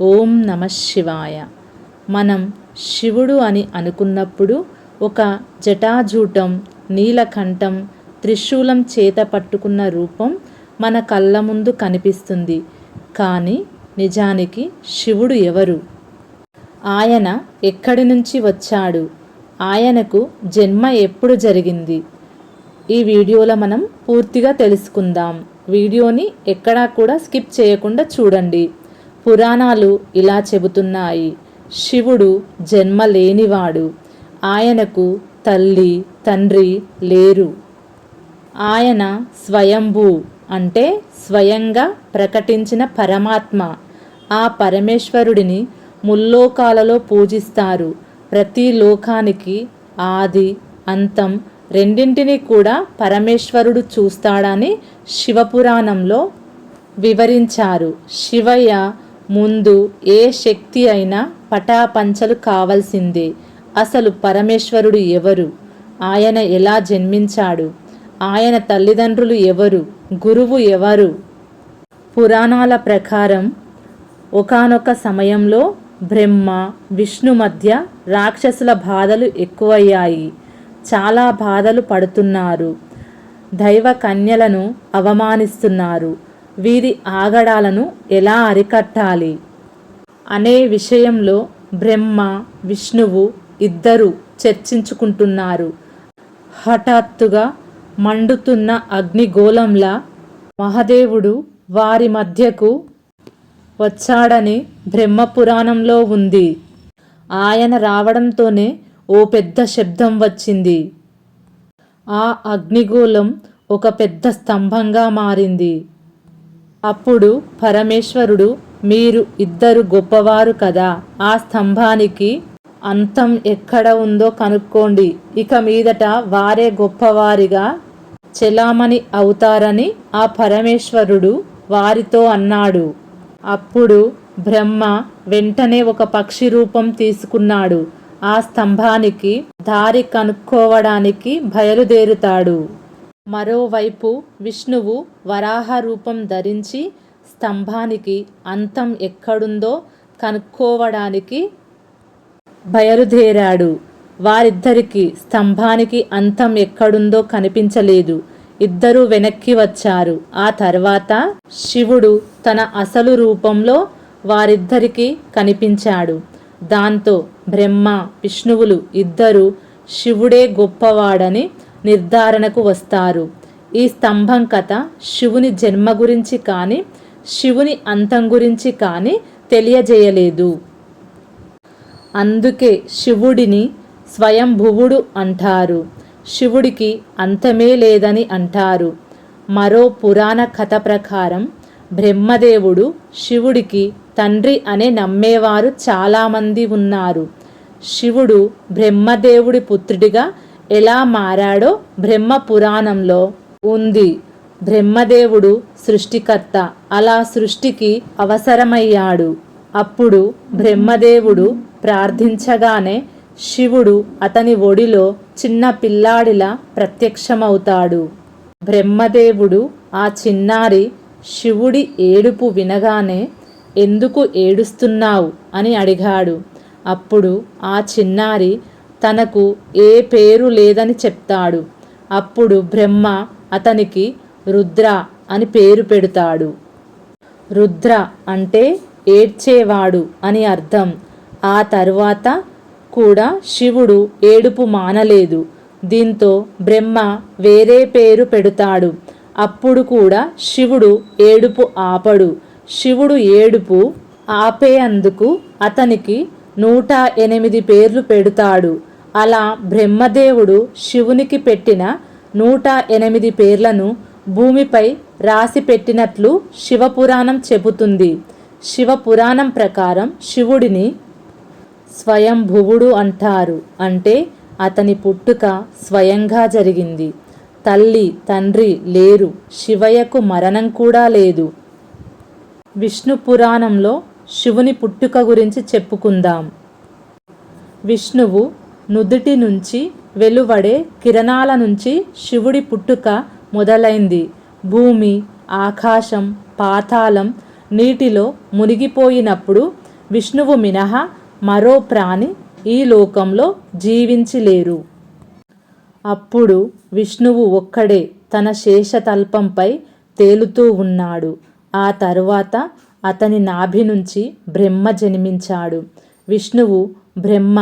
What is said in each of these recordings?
ఓం నమ శివాయ. మనం శివుడు అని అనుకున్నప్పుడు ఒక జటాజూటం నీలకంఠం త్రిశూలం చేత పట్టుకున్న రూపం మన కళ్ళ ముందు కనిపిస్తుంది. కానీ నిజానికి శివుడు ఎవరు? ఆయన ఎక్కడి నుంచి వచ్చాడు? ఆయనకు జన్మ ఎప్పుడు జరిగింది? ఈ వీడియోలో మనం పూర్తిగా తెలుసుకుందాం. వీడియోని ఎక్కడా కూడా స్కిప్ చేయకుండా చూడండి. పురాణాలు ఇలా చెబుతున్నాయి. శివుడు జన్మ లేనివాడు ఆయనకు తల్లి తండ్రి లేరు. ఆయన స్వయంభూ అంటే స్వయంగా ప్రకటించిన పరమాత్మ. ఆ పరమేశ్వరుడిని ముల్లోకాలలో పూజిస్తారు. ప్రతి లోకానికి ఆది అంతం రెండింటినీ కూడా పరమేశ్వరుడు చూస్తాడని శివపురాణంలో వివరించారు. శివయ్య ముందు ఏ శక్తి అయినా పటాపంచలు కావలసిందే. అసలు పరమేశ్వరుడు ఎవరు? ఆయన ఎలా జన్మించాడు? ఆయన తల్లిదండ్రులు ఎవరు? గురువు ఎవరు? పురాణాల ప్రకారం ఒకానొక సమయంలో బ్రహ్మ విష్ణు మధ్య రాక్షసుల బాధలు ఎక్కువయ్యాయి. చాలా బాధలు పడుతున్నారు. దైవ కన్యలను అవమానిస్తున్నారు. వీరి ఆగడాలను ఎలా అరికట్టాలి? అనే విషయంలో బ్రహ్మ విష్ణువు ఇద్దరు చర్చించుకుంటున్నారు. హఠాత్తుగా మండుతున్న అగ్నిగోళంలా మహదేవుడు వారి మధ్యకు వచ్చాడని బ్రహ్మపురాణంలో ఉంది. ఆయన రావడంతోనే ఓ పెద్ద శబ్దం వచ్చింది. ఆ అగ్నిగోళం ఒక పెద్ద స్తంభంగా మారింది. అప్పుడు పరమేశ్వరుడు మీరు ఇద్దరు గొప్పవారు కదా ఆ స్తంభానికి అంతం ఎక్కడ ఉందో కనుక్కోండి. ఇక మీదట వారే గొప్పవారిగా చెలామణి అవుతారని ఆ పరమేశ్వరుడు వారితో అన్నాడు. అప్పుడు బ్రహ్మ వెంటనే ఒక పక్షి రూపం తీసుకున్నాడు. ఆ స్తంభానికి దారి కనుక్కోవడానికి బయలుదేరుతాడు. మరోవైపు విష్ణువు వరాహ రూపం ధరించి స్తంభానికి అంతం ఎక్కడుందో కనుక్కోవడానికి బయలుదేరాడు. వారిద్దరికి స్తంభానికి అంతం ఎక్కడుందో కనిపించలేదు. ఇద్దరూ వెనక్కి వచ్చారు. ఆ తర్వాత శివుడు తన అసలు రూపంలో వారిద్దరికీ కనిపించాడు. దాంతో బ్రహ్మ విష్ణువులు ఇద్దరు శివుడే గొప్పవాడని నిర్ధారణకు వస్తారు. ఈ స్తంభం కథ శివుని జన్మ గురించి కానీ శివుని అంతం గురించి కానీ తెలియజేయలేదు. అందుకే శివుడిని స్వయంభువుడు అంటారు. శివుడికి అంతమే లేదని అంటారు. మరో పురాణ కథ ప్రకారం బ్రహ్మదేవుడు శివుడికి తండ్రి అనే నమ్మేవారు చాలామంది ఉన్నారు. శివుడు బ్రహ్మదేవుడి పుత్రుడిగా ఎలా మారాడో బ్రహ్మ పురాణంలో ఉంది. బ్రహ్మదేవుడు సృష్టికర్త. అలా సృష్టికి అవసరమయ్యాడు. అప్పుడు బ్రహ్మదేవుడు ప్రార్థించగానే శివుడు అతని ఒడిలో చిన్న పిల్లాడిలా ప్రత్యక్షమవుతాడు. బ్రహ్మదేవుడు ఆ చిన్నారి శివుడి ఏడుపు వినగానే ఎందుకు ఏడుస్తున్నావు? అని అడిగాడు. అప్పుడు ఆ చిన్నారి తనకు ఏ పేరు లేదని చెప్తాడు. అప్పుడు బ్రహ్మ అతనికి రుద్ర అని పేరు పెడతాడు. రుద్ర అంటే ఏడ్చేవాడు అని అర్థం. ఆ తరువాత కూడా శివుడు ఏడుపు మానలేదు. దీంతో బ్రహ్మ వేరే పేరు పెడతాడు. అప్పుడు కూడా శివుడు ఏడుపు ఆపడు. శివుడు ఏడుపు ఆపేందుకు అతనికి నూట ఎనిమిది పేర్లు పెడతాడు. అలా బ్రహ్మదేవుడు శివునికి పెట్టిన నూట ఎనిమిది పేర్లను భూమిపై రాసి పెట్టినట్లు శివపురాణం చెబుతుంది. శివపురాణం ప్రకారం శివుడిని స్వయంభువుడు అంటారు. అంటే అతని పుట్టుక స్వయంగా జరిగింది. తల్లి తండ్రి లేరు. శివయ్యకు మరణం కూడా లేదు. విష్ణు పురాణంలో శివుని పుట్టుక గురించి చెప్పుకుందాం. విష్ణువు నుదుటి నుంచి వెలువడే కిరణాల నుంచి శివుడి పుట్టుక మొదలైంది. భూమి ఆకాశం పాతాళం నీటిలో మునిగిపోయినప్పుడు విష్ణువు మినహా మరో ప్రాణి ఈ లోకంలో జీవించలేరు. అప్పుడు విష్ణువు ఒక్కడే తన శేషతల్పంపై తేలుతూ ఉన్నాడు. ఆ తరువాత అతని నాభి నుంచి బ్రహ్మ జన్మించాడు. విష్ణువు బ్రహ్మ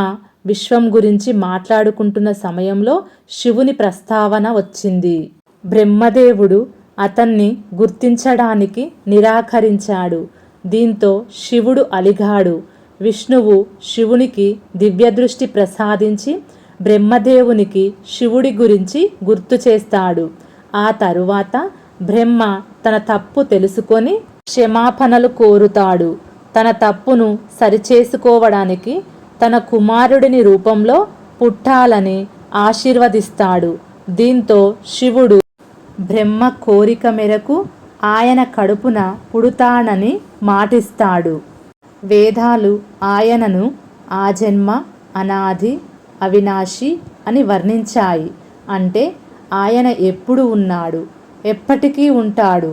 విశ్వం గురించి మాట్లాడుకుంటున్న సమయంలో శివుని ప్రస్తావన వచ్చింది. బ్రహ్మదేవుడు అతన్ని గుర్తించడానికి నిరాకరించాడు. దీంతో శివుడు అలిగాడు. విష్ణువు శివునికి దివ్యదృష్టి ప్రసాదించి బ్రహ్మదేవునికి శివుడి గురించి గుర్తు చేస్తాడు. ఆ తరువాత బ్రహ్మ తన తప్పు తెలుసుకొని క్షమాపణలు కోరుతాడు. తన తప్పును సరిచేసుకోవడానికి తన కుమారుడిని రూపంలో పుట్టాలని ఆశీర్వదిస్తాడు. దీంతో శివుడు బ్రహ్మ కోరిక మేరకు ఆయన కడుపున పుడుతానని మాటిస్తాడు. వేదాలు ఆయనను ఆజన్మ అనాది అవినాశి అని వర్ణించాయి. అంటే ఆయన ఎప్పుడు ఉన్నాడు? ఎప్పటికీ ఉంటాడు.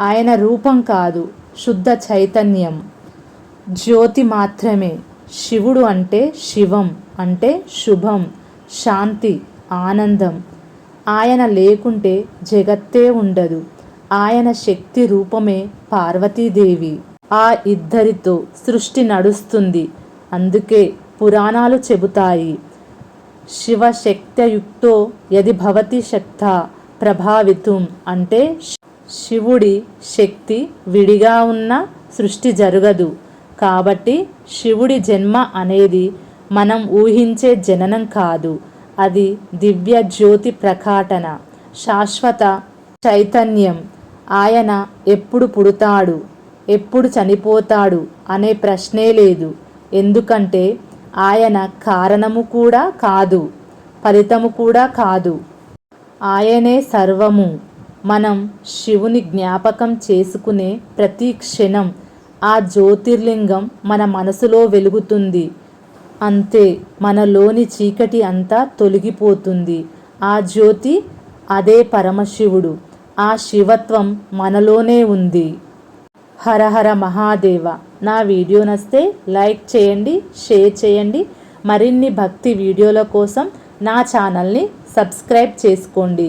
ఆయన రూపం కాదు శుద్ధ చైతన్యం. జ్యోతి మాత్రమే. శివుడు అంటే శివం అంటే శుభం శాంతి ఆనందం. ఆయన లేకుంటే జగత్తే ఉండదు. ఆయన శక్తి రూపమే పార్వతీదేవి. ఆ ఇద్దరితో సృష్టి నడుస్తుంది. అందుకే పురాణాలు చెబుతాయి. శివశక్తయుక్తో యది భవతి శక్త ప్రభావితం అంటే శివుడి శక్తి విడిగా ఉన్న సృష్టి జరగదు. కాబట్టి శివుడి జన్మ అనేది మనం ఊహించే జననం కాదు. అది దివ్య జ్యోతి ప్రకాటన శాశ్వత చైతన్యం. ఆయన ఎప్పుడు పుడతాడు ఎప్పుడు చనిపోతాడు అనే ప్రశ్నే లేదు. ఎందుకంటే ఆయన కారణము కూడా కాదు ఫలితము కూడా కాదు. ఆయనే సర్వము. మనం శివుని జ్ఞాపకం చేసుకునే ప్రతి క్షణం ఆ జ్యోతిర్లింగం మన మనసులో వెలుగుతుంది. అంతే మనలోని చీకటి అంతా తొలగిపోతుంది. ఆ జ్యోతి అదే పరమశివుడు. ఆ శివత్వం మనలోనే ఉంది. హరహర మహాదేవ. నా వీడియో నస్తే లైక్ చేయండి షేర్ చేయండి. మరిన్ని భక్తి వీడియోల కోసం నా ఛానల్ని సబ్స్క్రైబ్ చేసుకోండి.